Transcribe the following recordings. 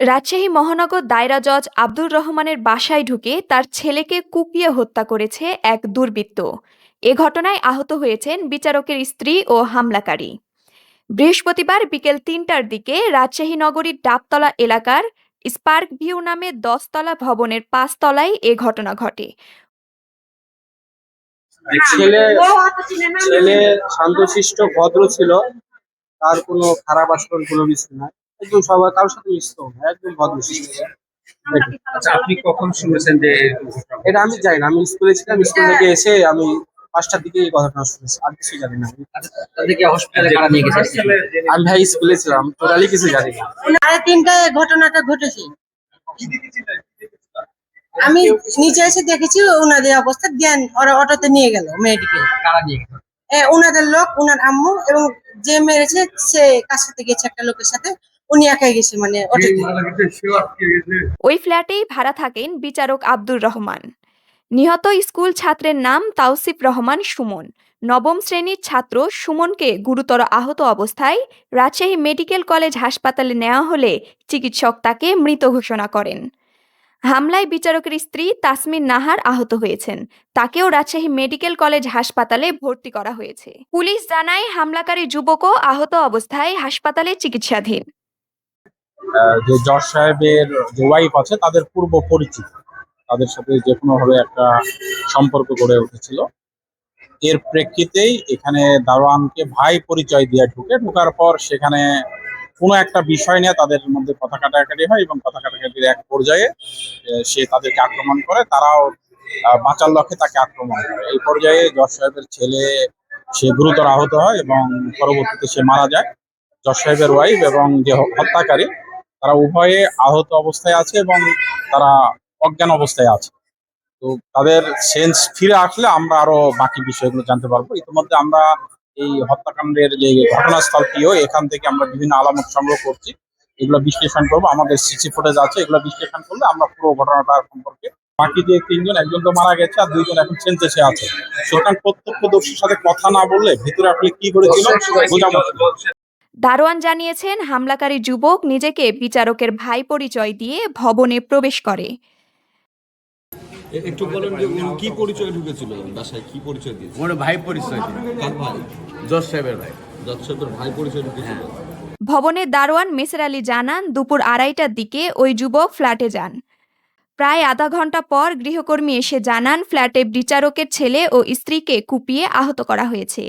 রাজশাহী মহানগর দায়রা জজ আব্দুর রহমানের বাসায় ঢুকে তার ছেলেকে কুপিয়ে হত্যা করেছে এক দুর্বৃত্ত। এ ঘটনায় আহত হয়েছেন বিচারকের স্ত্রী ও হামলাকারী। বৃহস্পতিবার বিকেল তিনটার দিকে রাজশাহী নগরীর ডাবতলা এলাকার স্পার্ক ভিউ নামে দশতলা ভবনের পাঁচতলায় এ ঘটনা ঘটে। ছেলে ছেলে শান্তশিষ্ট, ভদ্র ছিল। তার কোনো খারাপ আচরণ, কোনো কিছু নাই। একদম সবাই কারোর সাথে মিশত না একদম ভদ্র আচ্ছা আপনি কখন শুনেছেন যে এটা আমি জানি না আমি স্কুলে ছিলাম স্কুল থেকে এসে আমি পাঁচটার দিকে এই কথাটা শুনেছি আর কিছু জানি না। গেছে? আমি ভাই স্কুলে ছিলাম টোটালি কিছু জানি না। সাড়ে তিনটায় ঘটনাটা ঘটেছে। আমি নিচে এসে দেখেছি ওনাদের অবস্থা জ্ঞান ওরা অটোতে নিয়ে গেল মেডিকেল কারা নিয়ে গেছে ওনাদের লোক ওনার আম্মু এবং যে মেরেছে সে কার সাথে গেছে একটা লোকের সাথে। উনি একাই গেছে মানে ওই ফ্ল্যাটেই ভাড়া থাকেন বিচারক আব্দুর রহমান। নিহত স্কুল ছাত্রের নাম তাওসিফ রহমান সুমন। নবম শ্রেণির ছাত্র সুমনকে গুরুতর আহত অবস্থায় রাজশাহী মেডিকেল কলেজ হাসপাতালে নেওয়া হলে চিকিৎসক তাকে মৃত ঘোষণা করেন। হামলায় বিচারকের স্ত্রী তাসমিন নাহার আহত হয়েছেন। তাকেও রাজশাহী মেডিকেল কলেজ হাসপাতালে ভর্তি করা হয়েছে। পুলিশ জানায় হামলাকারী যুবকও আহত অবস্থায় হাসপাতালে চিকিৎসাধীন। যে জজ সাহেবের যে ওয়াইফ আছে, তাদের পূর্ব পরিচিত। তাদের সাথে যে কোনো ভাবে একটা সম্পর্ক গড়ে উঠেছিল। এর প্রেক্ষিতেই এখানে দারোয়ানকে ভাই পরিচয় দিয়ে ঢুকে, ঢোকার পর সেখানে কোনো একটা বিষয় নিয়ে তাদের মধ্যে কথা কাটাকাটি হয় এবং কথা কাটাকাটির এক পর্যায়ে সে তাদেরকে আক্রমণ করে, তারাও বাঁচার লক্ষ্যে তাকে আক্রমণ করে। এই পর্যায়ে জজ সাহেবের ছেলে, সে গুরুতর আহত হয় এবং পরবর্তীতে সে মারা যায়। জজ সাহেবের ওয়াইফ এবং যে হত্যাকারী তারা উভয়ে আহত অবস্থায় আছে এবং তারা অজ্ঞান অবস্থায় আছে। তো তাদের সেন্স ফিরে আসলে আমরা আরও বাকি বিষয়গুলো জানতে পারব। ইতিমধ্যে আমরা এই হত্যাকাণ্ডের যে ঘটনাস্থলটিও এখান থেকে আমরা বিভিন্ন আলামত সংগ্রহ করছি। এগুলো বিশ্লেষণ করব। আমাদের সিসি ফুটেজ আছে এগুলো বিশ্লেষণ করলে আমরা পুরো ঘটনাটা সম্পর্কে বাকি যে তিনজন একজন তো মারা গেছে আর দুইজন এখন সেন্সেসে আছে। সুতরাং প্রত্যক্ষদর্শীর সাথে কথা না বললে ভিতরে আপনি কি করেছিল বোঝা। দারোয়ান জানিয়েছেন হামলাকারী যুবক নিজেকে বিচারকের ভাই পরিচয় দিয়ে ভবনে প্রবেশ করে। একটু বলেন যে উনি কি পরিচয় ঢুকেছিল? বাসায় কি পরিচয় দিয়েছে? ওর ভাই পরিচয় কার ভাই? জজ সাহেবের ভাই। জজ সাহেবের ভাই পরিচয় ঢুকেছিল। ভবনের দারোয়ান মেসের আলী জানান দুপুর আড়াইটার দিকে ওই যুবক ফ্ল্যাটে যান। প্রায় আধা ঘণ্টা পর গৃহকর্মী এসে জানান ফ্ল্যাটে বিচারকের ছেলে ও স্ত্রীকে কুপিয়ে আহত করা হয়েছে।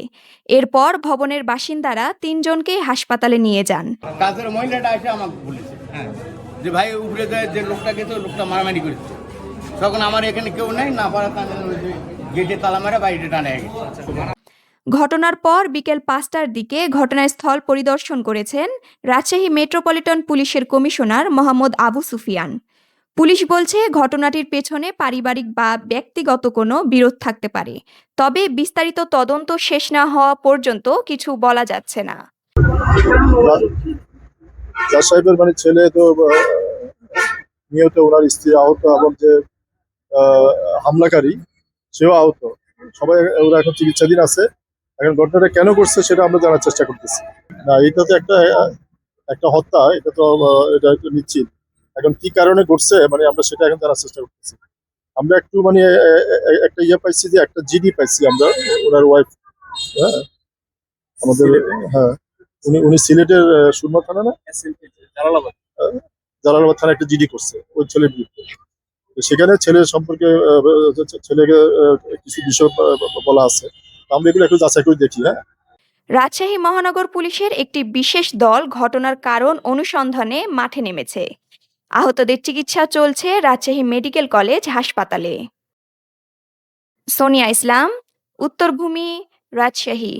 এরপর ভবনের বাসিন্দারা তিনজনকে হাসপাতালে নিয়ে যান। কাজের মহিলাটা এসে আমাকে বলেছে হ্যাঁ যে ভাই উপরে যে লোকটা মারামারি করেছে। তখন আমার এখানে কেউ নেই না পারা গেটে তালা মারা বাইরে টানে গেছে। ঘটনার পর বিকেল পাঁচটার দিকে ঘটনাস্থল পরিদর্শন করেছেন রাজশাহী মেট্রোপলিটন পুলিশের কমিশনার মোহাম্মদ আবু সুফিয়ান। পুলিশ বলছে, ঘটনাটির পেছনে পারিবারিক বা ব্যক্তিগত কোনো বিরোধ থাকতে পারে। তবে বিস্তারিত তদন্ত শেষ না হওয়া পর্যন্ত কিছু বলা যাচ্ছে না। জাজ মানে ছেলে তো নিহত। ওনার স্ত্রী আহত এবং যে হামলাকারী, সেও আহত। সবাই, ওরা এখন চিকিৎসাধীন আছে। এখন ঘটনাটা কেন করছে সেটা আমরা জানার চেষ্টা করতেছি। না, এটা তো একটা একটা হত্যা, এটা তো এটা নিশ্চিত। এখন কি কারণে ঘটছে মানে আমরা সেটা এখন জানার চেষ্টা করতেছি। আমরা একটু মানে একটা ইয়ে পাইছি যে একটা জিডি পাইছি আমরা ওনার ওয়াইফ হ্যাঁ? আমাদের হ্যাঁ। উনি উনি সিলেটের সুরমা থানা না? জালালাবাদ। জালালাবাদ থানা একটা জিডি করছে ওই ছেলের বিরুদ্ধে। তো সেখানে ছেলের সম্পর্কে ছেলেকে আহ, কিছু বিষয় বলা আছে। তো আমরা এগুলো একটু যাচাই করে দেখি হ্যাঁ? রাজশাহী মহানগর পুলিশের একটি বিশেষ দল ঘটনার কারণ অনুসন্ধানে মাঠে নেমেছে। আহতদের চিকিৎসা চলছে রাজশাহী মেডিকেল কলেজ হাসপাতালে। সোনিয়া ইসলাম উত্তরভূমি রাজশাহী।